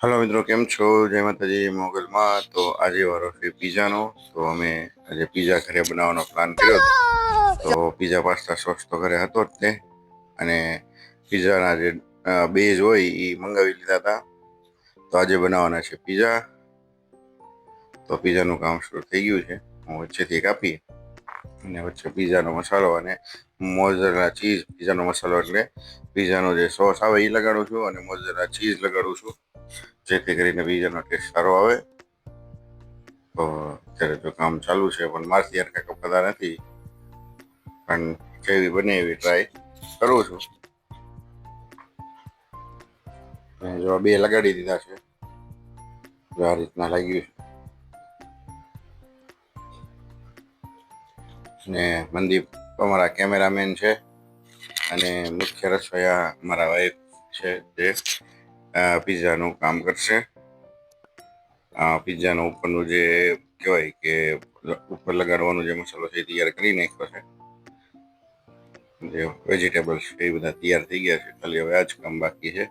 Hello મિત્રો, કેમ છો? જય માતાજી, મોગલમાં. તો આજે વારો છે પીઝાનો. તો અમે આજે પીઝા ઘરે બનાવવાનો પ્લાન કર્યો હતો. તો પીઝા પાસ્તા સોસ તો ઘરે હતો જ તે. અને પીઝાના જે બેઝ હોય એ મંગાવી લીધા હતા. તો આજે બનાવવાના છે પીઝા. તો પીઝાનું કામ શરૂ થઈ ગયું છે. હું વચ્ચેથી કાપી અને વચ્ચે પીઝાનો મસાલો અને મોઝરેલા ચીઝ, પીઝાનો મસાલો એટલે પીઝાનો જે સોસ આવે એ લગાડું છું અને મોઝરેલા ચીઝ લગાડું છું. જેથી કરીને બીજાનો ટેસ્ટ સારો આવે. તો અત્યારે જો કામ ચાલુ છે, પણ મારથી યાર કાંઈ કપડા નથી. પણ જેવી બને એવી ટ્રાય કરું છું. જો બે લગાડી દીધા છે, જો આ રીતના લાગ્યું છે. ને મનદીપ અમારા કેમેરામેન છે. અને મુખ્ય રસોઈયા મારા વાઈફ છે, જે પિઝાનું કામ કરશે. પિઝાનું ઉપરનું જે કહેવાય કે ઉપર લગાડવાનો જે મસાલો છે એ તૈયાર કરી નાખ્યો છે. જે વેજીટેબલ્સ એ બધા તૈયાર થઈ ગયા છે. ખાલી હવે આ જ કામ બાકી છે.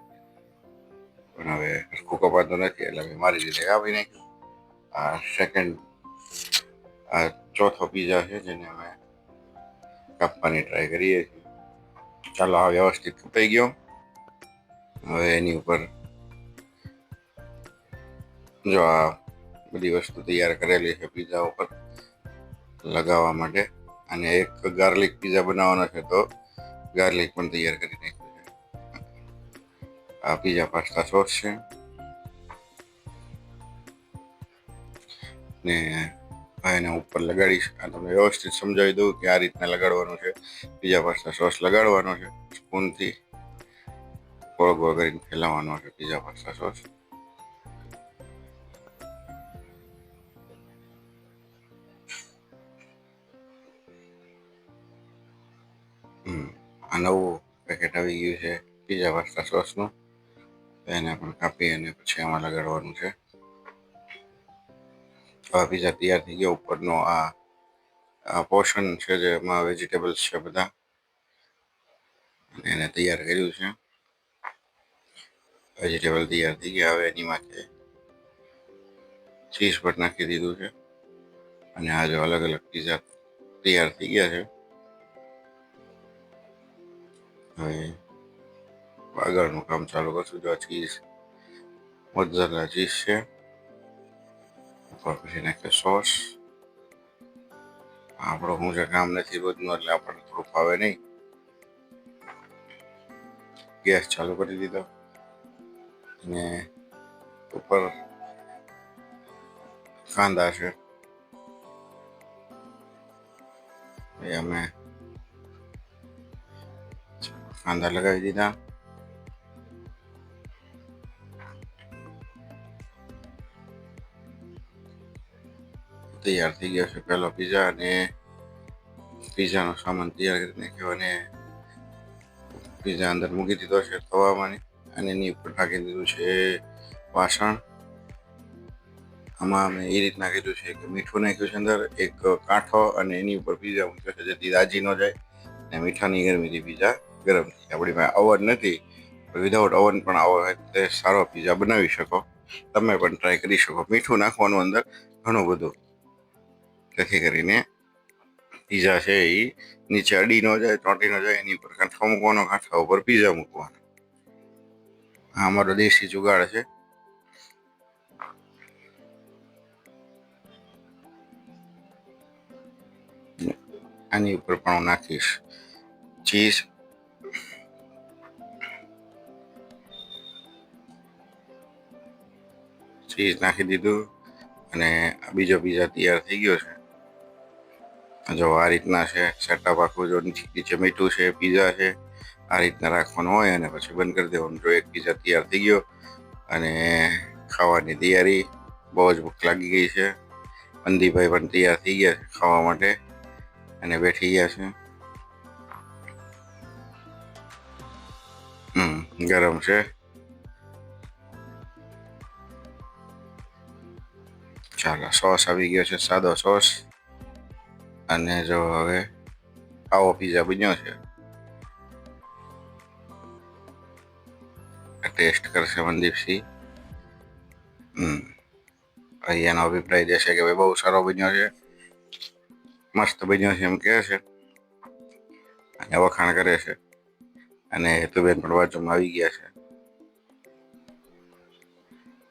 પણ હવે હરખું કપાતો નથી એટલે હવે મારી રીતે આવી નાખ્યું. આ સેકન્ડ આ ચોથો પીઝા છે જેને અમે કાપવાની ટ્રાય કરીએ છીએ. ચાલો આ વ્યવસ્થિત કપાઈ ગયો. હવે એની ઉપર જો આ બધી વસ્તુ તૈયાર કરેલી છે પીઝા ઉપર લગાવવા માટે. અને એક ગાર્લિક પીઝા બનાવવાનો છે તો ગાર્લિક પણ તૈયાર કરી નાખ્યું છે. આ પીઝા પાસ્તા સોસ છે. ને એના ઉપર લગાડીશ. આ તમને વ્યવસ્થિત સમજાવી દઉં કે આ રીતના લગાડવાનું છે. પીઝા પાસ્તા સોસ લગાડવાનો છે. સ્પૂનથી ગોળ ગોળ કરીને ફેલાવવાનો છે પીઝા પાસ્તા સોસ આ નવું પેકેટ આવી ગયું છે પીઝા પાસ્તા સોસનું. એને પણ કાપી અને પછી આમાં લગાડવાનું છે. આ પીઝા તૈયાર થઈ ગયા ઉપરનો આ આ પોર્શન છે જેમાં વેજીટેબલ્સ છે બધા. એને તૈયાર કર્યું છે. વેજીટેબલ તૈયાર થઈ ગયા હવે એની માથે ચીઝ પણ નાખી દીધું છે. અને આ જો અલગ અલગ પીઝા તૈયાર થઈ ગયા છે. હવે આગળનું કામ ચાલુ કરશું. જો ચીઝ મોઝરેલા ચીઝ છે, ઉપર પછી નાખે સોસ આપણો હું જે કામ નથી રોજનું એટલે આપણને થોડું ફાવે નહીં. ગેસ ચાલુ કરી દીધો. અને ઉપર કાંદા છે એ અમે કાંદા લગાવી દીધા. તૈયાર થઈ ગયો છે પહેલો પીઝા અને પીઝાનો સામાન તૈયાર કરી નાખ્યો ને પીઝા અંદર મૂકી દીધો છે તવામાં અને એની ઉપર ઢાંકી દીધું છે વાસણ. આમાં અમે એ રીતના કીધું છે કે મીઠું નાખ્યું છે અંદર, એક કાંઠો અને એની ઉપર પીઝા મૂક્યો છે જેથી દાજી ન જાય અને મીઠાની ગરમીથી પીઝા ગરમ થઈ આપણી પાસે અવન નથી વિધાઉટ અવન પણ આવો તે સારો પીઝા બનાવી શકો. તમે પણ ટ્રાય કરી શકો. મીઠું નાખવાનું અંદર ઘણું બધું જેથી કરીને પીઝા છે એ. નીચે અડી ન જાય, ચોંટી ન જાય, એની ઉપર કાંઠો મૂકવાનો, કાંઠા ઉપર પીઝા મૂકવાનો. આ અમારો દેશી જુગાડ છે. આની ઉપર પણ હું નાખીશ ચીઝ. ચીઝ નાખી દીધું અને બીજો પીઝા તૈયાર થઈ ગયો છે. જો આ રીતના છે, સેટઅપ આખું જો નીચે મીઠું છે, પીઝા છે. આ રીતના રાખવાનું હોય અને પછી બંધ કરી દેવાનું. જો એક પીઝા તૈયાર થઈ ગયો અને ખાવાની તૈયારી, બહુ જ ભૂખ લાગી ગઈ છે. મંદીભાઈ પણ તૈયાર થઈ ગયા છે ખાવા માટે અને બેઠી ગયા છે. ગરમ છે. ચાલો, સોસ આવી ગયો છે, સાદો સોસ. અને જો હવે આવો પીઝા બન્યો છે. ટેસ્ટ કરશે મનદીપસિંહ. અહીંયાનો અભિપ્રાય દેશે કે ભાઈ બહુ સારો બન્યો છે. મસ્ત બન્યો છે એમ કહે છે. અને વખાણ કરે છે. અને હેતુબેન પણ બાજુમાં આવી ગયા છે.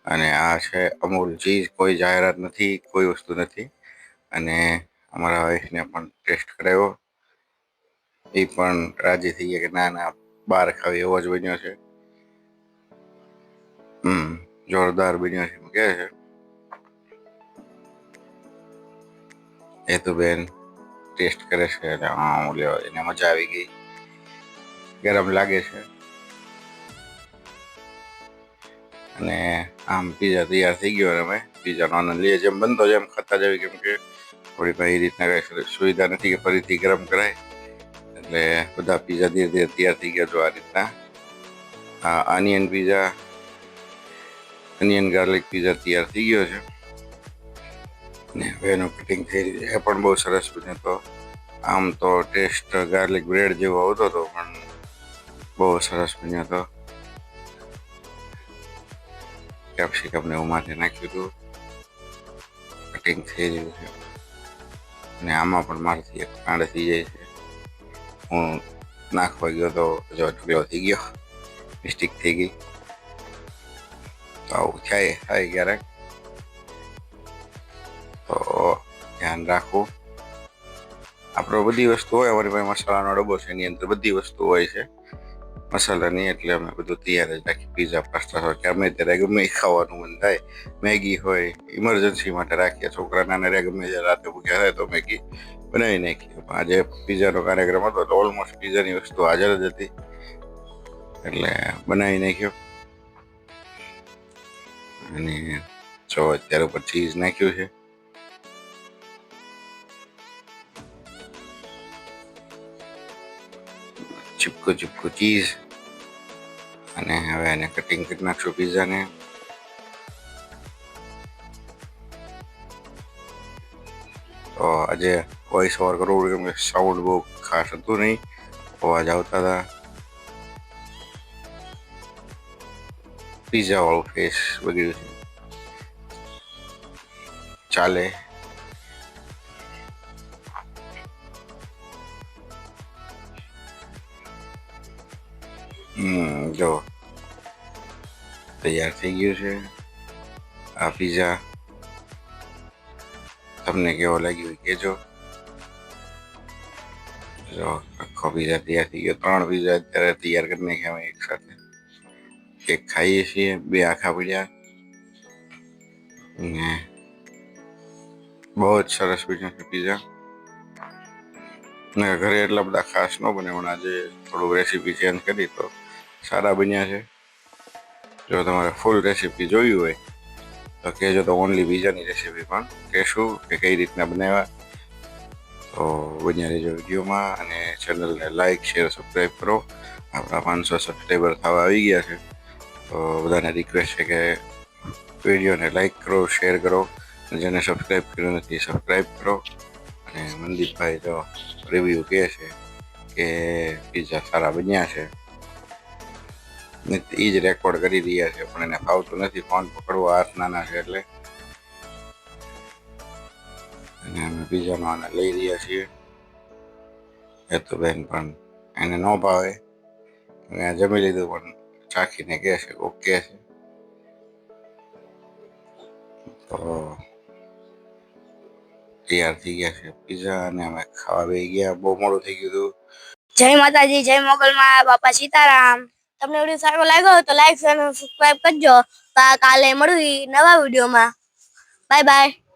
અને આ છે અમૂલ ચીઝ. કોઈ જાહેરાત નથી, કોઈ વસ્તુ નથી. અને અમારા વાઈફને પણ ટેસ્ટ કરાવ્યો. એ પણ રાજી થઈ ગયા કે ના ના, બહાર ખાવી એવો જ બન્યો છે. હમ, જોરદાર એમ કહે છે. એ તો બેન ટેસ્ટ કરે છે, અને હા હું લેવા એને મજા આવી ગઈ. ગરમ લાગે છે. અને આમ પીઝા તૈયાર થઈ ગયો અમે પીઝાનો આનંદ લઈએ. જેમ બનતો જેમ ખાતા જવી કેમ કે થોડી પણ એ રીતના સુવિધા નથી કે ફરીથી ગરમ કરાય. એટલે બધા પીઝા ધીરે ધીરે તૈયાર થઈ ગયા જો આ રીતના. આ onion pizza onion garlic pizza તૈયાર થઈ ગયો છે. ને હવે એનું કટિંગ થઈ રહ્યું એ પણ બહુ સરસ બન્યો તો. આમ તો ટેસ્ટ ગાર્લિક બ્રેડ જેવો આવતો હતો પણ બહુ સરસ બન્યો હતો કેપ્સિકમને એવું માથે નાખ્યું હતું. કટિંગ થઈ રહ્યું છે. અને આમાં પણ મારાથી એક કાંડ થઈ જાય છે. હું નાખવા ગયો તો જો ઢગલો થઈ ગયો. મિસ્ટેક થઈ ગઈ. થાય થાય ક્યારેક તો ધ્યાન રાખવું આપણે બધી વસ્તુ હોય, અમારી પાસે મસાલાનો ડબ્બો છે, એની અંદર બધી વસ્તુ હોય છે. મસાલાની એટલે અમે બધું તૈયાર જ રાખી પીઝા પાસ્તા હોય, કે અમે ત્યારે ગમે ખાવાનું મન થાય મેગી હોય ઇમરજન્સી માટે રાખીએ. છોકરા નાના રહ્યા ગમે ત્યારે રાતે ભૂખ્યા થાય તો મેગી બનાવી નાખીએ. આજે પીઝાનો કાર્યક્રમ હતો, તો ઓલમોસ્ટ પીઝાની વસ્તુ હાજર જ હતી. એટલે બનાવી નાખ્યો. અને જો અત્યારે ઉપર ચીઝ નાખ્યું છે. ચીપકો ચીપકો ચીઝ. અને હવે એને કટિંગ કરી નાખશું પીઝાને તો આજે વોઇસ ઓવર કરવું પડ્યું કેમ કે સાઉન્ડ બહુ ખાસ હતું નહીં. અવાજ આવતા હતા. પીઝા ઓલ ફેસ વગેરે. ચાલે. હમ, જો. તૈયાર થઈ ગયું છે આ પીઝા તમને કેવો લાગ્યો કેજો જો, આખો પીઝા તૈયાર થઈ ગયો. ત્રણ પીઝા અત્યારે તૈયાર કરી નાખ્યા અમે એક એક ખાઈએ છીએ બે આખા પડ્યા ને બહુ જ સરસ છે પીઝા ને ઘરે એટલા બધા ખાસ ન બને, પણ આજે થોડું રેસીપી ચેન્જ કરી તો સારા બન્યા છે. જો તમારે ફૂલ રેસીપી જોવી હોય, તો કહેજો તો ઓનલી પીઝાની રેસીપી પણ કહેશું કે કઈ રીતના બનાવ્યા. તો બન્યા રહેજો વિડીયોમાં અને ચેનલને લાઇક શેર સબસ્ક્રાઈબ કરો. આપણા પાંચસો સબસ્ક્રાઈબર થવા આવી ગયા છે. તો બધાને રિક્વેસ્ટ છે કે વિડીયોને લાઈક કરો શેર કરો જેને સબસ્ક્રાઈબ કર્યું નથી સબસ્ક્રાઈબ કરો. અને મનદીપભાઈ તો રિવ્યૂ કહે છે કે પીઝા સારા બન્યા છે. એ જ રેકોર્ડ કરી રહ્યા છે, પણ એને ફાવતું નથી ફોન પકડવો, હાથ નાના છે એટલે. અને અમે પીઝાનો આને લઈ રહ્યા છીએ. એ તો બેન પણ એને ન ભાવે. જમી લીધું પણ ચાખીને કહે છે ઓકે છે તો તૈયાર થઈ ગયા છે પીઝા અને અમે ખાવા બે ગયા બહુ મોડું થઈ ગયું હતું જય માતાજી જય મોગલમાં બાપા સીતારામ તમને વીડિયો સારો લાગ્યો તો લાઈક અને સબસ્ક્રાઇબ કરજો કાલે મળવી નવા વિડીયોમાં બાય બાય